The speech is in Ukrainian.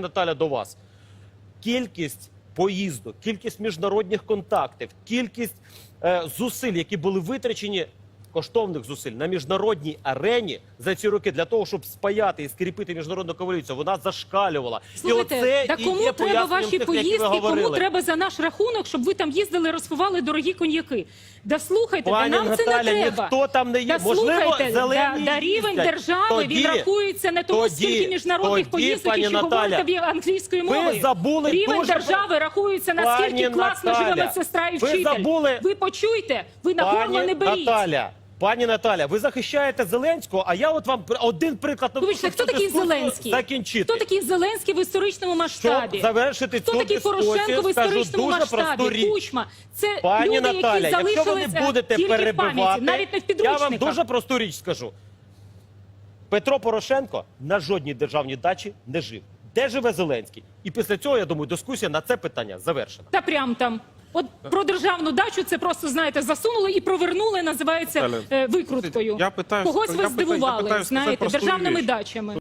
Наталя, до вас. Кількість поїздок, кількість міжнародних контактів, кількість е, зусиль, які були витрачені, коштовних зусиль на міжнародній арені за ці роки для того, щоб спаяти і скріпити міжнародну коаліцію, вона зашкалювала. Слухайте, і оце та і кому є треба ваші тих, поїздки, кому треба за наш рахунок, щоб ви там їздили, розпивали дорогі коньяки? Да слухайте, Пані да нам це не треба. ніхто там не є. Да Можливо, слухайте, зелені да, да рівень їздять. держави Тоді- він рахується не тому, тоді- скільки міжнародних тоді, поїздок, і що Наталя, говорите англійською ви забули рівень дуже держави рахується наскільки класно живе медсестра і ви забули- Ви почуйте, ви на горло не беріть. Наталя, пані Наталя, ви захищаєте Зеленського, а я от вам один приклад на Вибачте, хто такий Зеленський? закінчити. Хто такий Зеленський в історичному масштабі? Щоб завершити Хто цю такий дискусію, Порошенко в скажу історичному дуже просту масштабі? Кучма. Це Пані люди, Наталя, які якщо ви не залишилися будете тільки в пам'яті, перебивати, навіть не в я вам дуже просту річ скажу. Петро Порошенко на жодній державній дачі не жив. Де живе Зеленський? І після цього, я думаю, дискусія на це питання завершена. Та прям там. От про державну дачу це просто знаєте засунули і провернули. Називається е, викруткою. я питаю- когось ви здивували, знаєте, державними дачами.